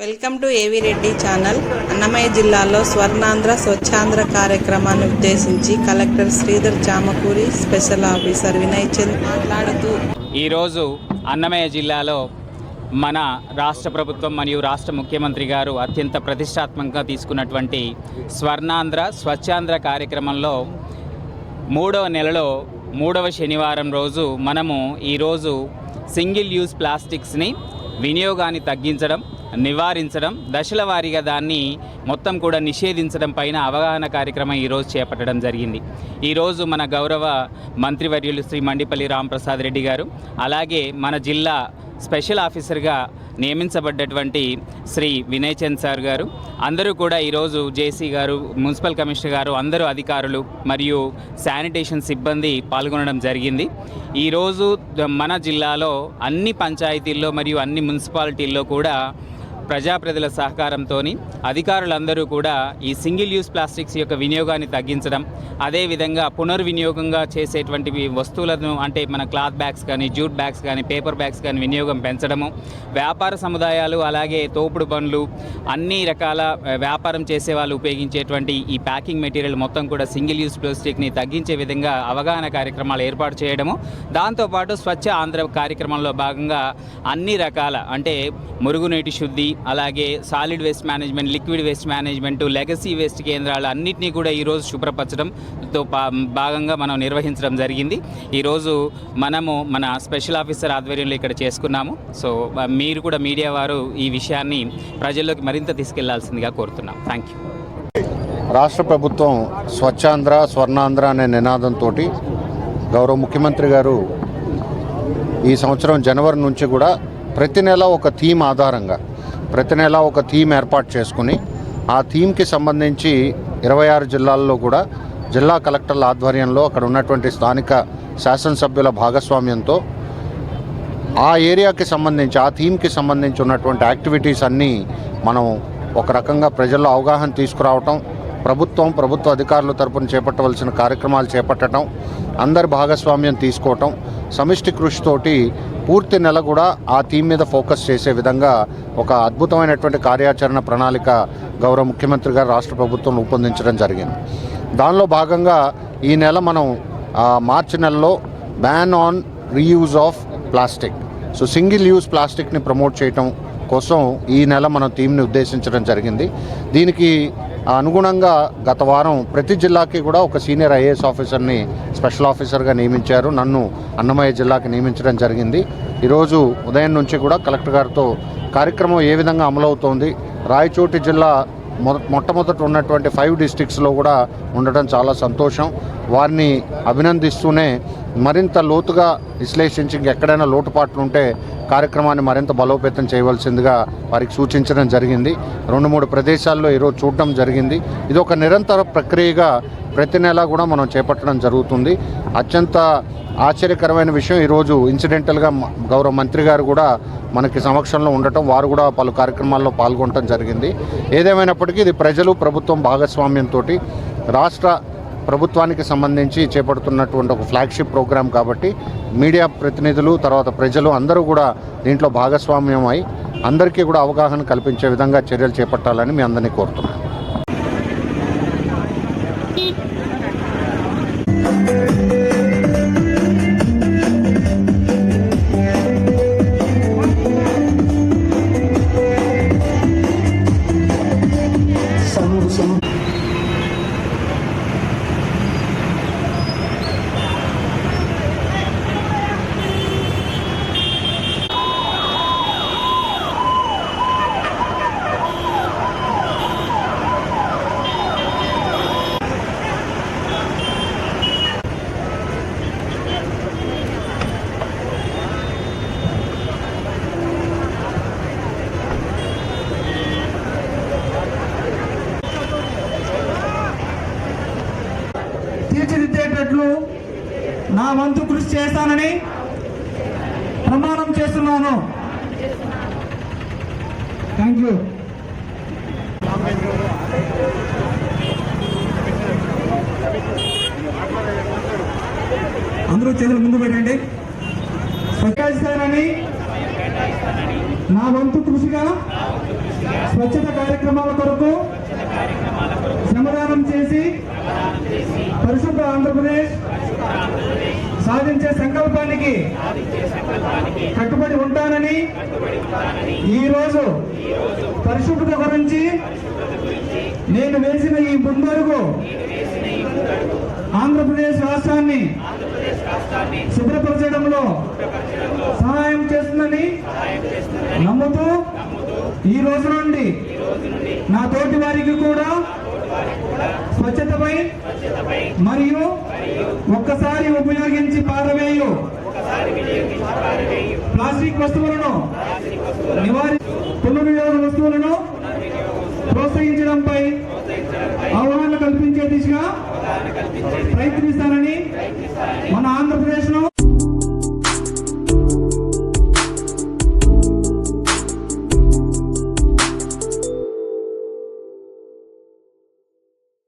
Welcome to ఏవి Reddy channel. Annamayya జిల్లాలో స్వర్ణాంధ్ర స్వచ్ఛాంధ్ర కార్యక్రమాన్ని ఉద్దేశించి collector Sridhar Chamakuri special officer Vinay Chand మాట్లాడుతూ ఈరోజు అన్నమయ్య జిల్లాలో మన రాష్ట్ర ప్రభుత్వం మరియు రాష్ట్ర ముఖ్యమంత్రి గారు అత్యంత ప్రతిష్టాత్మకంగా తీసుకున్నటువంటి స్వర్ణాంధ్ర స్వచ్ఛాంధ్ర కార్యక్రమంలో మూడవ నెలలో మూడవ శనివారం రోజు మనము ఈరోజు సింగిల్ యూజ్ ప్లాస్టిక్స్ని వినియోగాన్ని తగ్గించడం నివారించడం దశల వారీగా దాన్ని మొత్తం కూడా నిషేధించడం పైన అవగాహన కార్యక్రమం ఈరోజు చేపట్టడం జరిగింది. ఈరోజు మన గౌరవ మంత్రివర్యులు శ్రీ మండిపల్లి రాంప్రసాద్ రెడ్డి గారు అలాగే మన జిల్లా స్పెషల్ ఆఫీసర్గా నియమించబడ్డటువంటి శ్రీ వినయ్ చంద్ సార్ గారు అందరూ కూడా ఈరోజు జేసీ గారు మున్సిపల్ కమిషనర్ గారు అందరూ అధికారులు మరియు శానిటేషన్ సిబ్బంది పాల్గొనడం జరిగింది. ఈరోజు మన జిల్లాలో అన్ని పంచాయతీల్లో మరియు అన్ని మున్సిపాలిటీల్లో కూడా ప్రజాప్రతిల సహకారంతో అధికారులందరూ కూడా ఈ సింగిల్ యూస్ ప్లాస్టిక్స్ యొక్క వినియోగాన్ని తగ్గించడం అదేవిధంగా పునర్వినియోగంగా చేసేటువంటి వస్తువులను అంటే మన క్లాత్ బ్యాగ్స్ కానీ జూట్ బ్యాగ్స్ కానీ పేపర్ బ్యాగ్స్ కానీ వినియోగం పెంచడము వ్యాపార సముదాయాలు అలాగే తోపుడు బండ్లు అన్ని రకాల వ్యాపారం చేసే వాళ్ళు ఉపయోగించేటువంటి ఈ ప్యాకింగ్ మెటీరియల్ మొత్తం కూడా సింగిల్ యూస్ ప్లాస్టిక్ని తగ్గించే విధంగా అవగాహన కార్యక్రమాలు ఏర్పాటు చేయడము దాంతోపాటు స్వచ్ఛ ఆంధ్ర కార్యక్రమంలో భాగంగా అన్ని రకాల అంటే మురుగునీటి శుద్ధి అలాగే solid waste management liquid waste management legacy waste కేంద్రాలు అన్నింటినీ కూడా ఈరోజు శుభ్రపరచడంతో పా- భాగంగా మనం నిర్వహించడం జరిగింది. ఈరోజు మనము మన స్పెషల్ ఆఫీసర్ ఆధ్వర్యంలో ఇక్కడ చేసుకున్నాము. సో మీరు కూడా మీడియా వారు ఈ విషయాన్ని ప్రజల్లోకి మరింత తీసుకెళ్ళాల్సిందిగా కోరుతున్నాం. థ్యాంక్ యూ రాష్ట్ర ప్రభుత్వం స్వచ్ఛాంధ్ర స్వర్ణాంధ్ర అనే నినాదంతో గౌరవ ముఖ్యమంత్రి గారు ఈ సంవత్సరం జనవరి నుంచి కూడా ప్రతి నెల ఒక థీమ్ ఆధారంగా ప్రతి నెల ఒక థీమ్ ఏర్పాటు చేసుకుని ఆ థీమ్కి సంబంధించి ఇరవై ఆరు జిల్లాల్లో కూడా జిల్లా కలెక్టర్ల ఆధ్వర్యంలో అక్కడ ఉన్నటువంటి స్థానిక శాసనసభ్యుల భాగస్వామ్యంతో ఆ ఏరియాకి సంబంధించి ఆ థీమ్కి సంబంధించి ఉన్నటువంటి యాక్టివిటీస్ అన్నీ మనం ఒక రకంగా ప్రజల్లో అవగాహన తీసుకురావటం ప్రభుత్వం ప్రభుత్వ అధికారుల తరపున చేపట్టవలసిన కార్యక్రమాలు చేపట్టడం అందరి భాగస్వామ్యం తీసుకోవటం సమిష్టి కృషితోటి పూర్తి నెల కూడా ఆ థీమ్ మీద ఫోకస్ చేసే విధంగా ఒక అద్భుతమైనటువంటి కార్యాచరణ ప్రణాళిక గౌరవ ముఖ్యమంత్రి గారు రాష్ట్ర ప్రభుత్వం రూపొందించడం జరిగింది. దానిలో భాగంగా ఈ నెల మనం మార్చి నెలలో ban on reuse of plastic so single use ప్లాస్టిక్ని promote చేయటం కోసం ఈ నెల మనం థీమ్ని ఉద్దేశించడం జరిగింది. దీనికి అనుగుణంగా గత వారం ప్రతి జిల్లాకి కూడా ఒక సీనియర్ ఐఏఎస్ ఆఫీసర్ని స్పెషల్ ఆఫీసర్గా నియమించారు. నన్ను అన్నమయ్య జిల్లాకి నియమించడం జరిగింది. ఈరోజు ఉదయం నుంచి కూడా కలెక్టర్ గారితో కార్యక్రమం ఏ విధంగా అమలవుతోంది రాయచోటి జిల్లా మొ మొట్టమొదట ఉన్నటువంటి ఫైవ్ డిస్టిక్స్లో కూడా ఉండటం చాలా సంతోషం. వారిని అభినందిస్తూనే మరింత లోతుగా విశ్లేషించి ఎక్కడైనా లోటుపాట్లు ఉంటే కార్యక్రమాన్ని మరింత బలోపేతం చేయవలసిందిగా వారికి సూచించడం జరిగింది. రెండు మూడు ప్రదేశాల్లో ఈరోజు చూడటం జరిగింది. ఇది ఒక నిరంతర ప్రక్రియగా ప్రతి నెల కూడా మనం చేపట్టడం జరుగుతుంది. అత్యంత ఆశ్చర్యకరమైన విషయం ఈరోజు ఇన్సిడెంటల్గా గౌరవ మంత్రి గారు కూడా మనకి సమక్షంలో ఉండటం వారు కూడా పలు కార్యక్రమాల్లో పాల్గొనడం జరిగింది. ఏదేమైనప్పటికీ ఇది ప్రజలు ప్రభుత్వం భాగస్వామ్యంతో రాష్ట్ర ప్రభుత్వానికి సంబంధించి చేపడుతున్నటువంటి ఒక ఫ్లాగ్షిప్ ప్రోగ్రాం కాబట్టి మీడియా ప్రతినిధులు తర్వాత ప్రజలు అందరూ కూడా దీంట్లో భాగస్వామ్యం అయి అందరికీ కూడా అవగాహన కల్పించే విధంగా చర్యలు చేపట్టాలని మీ అందరినీ కోరుతున్నాను. వంతు కృషి చేస్తానని ప్రమాణం చేస్తున్నాను. థ్యాంక్ యూ అందరూ చేతులు ముందు పెట్టండి. స్వచ్ఛాస్తానని నా వంతు కృషిగా స్వచ్ఛత కార్యక్రమాల కొరకు శ్రమదానం చేసి పరిశుభ్ర ఆంధ్రప్రదేశ్ సాధించే సంకల్పానికి కట్టుబడి ఉంటానని ఈరోజు పరిశుభ్రత గురించి నేను వేసిన ఈ ముందడుగు ఆంధ్రప్రదేశ్ రాష్ట్రాన్ని శుభ్రపరచడంలో సహాయం చేస్తుందని నమ్ముతూ ఈ రోజు నుండి నా తోటి వారికి కూడా స్వచ్ఛతపై మరియు ఒక్కసారి ఉపయోగించి పారవేయు. ప్లాస్టిక్ వస్తువులను నివారి పునర్వినియోగ వస్తువులను ప్రోత్సహించడంపై అవగాహన కల్పించే దిశగా ప్రయత్నిస్తానని మన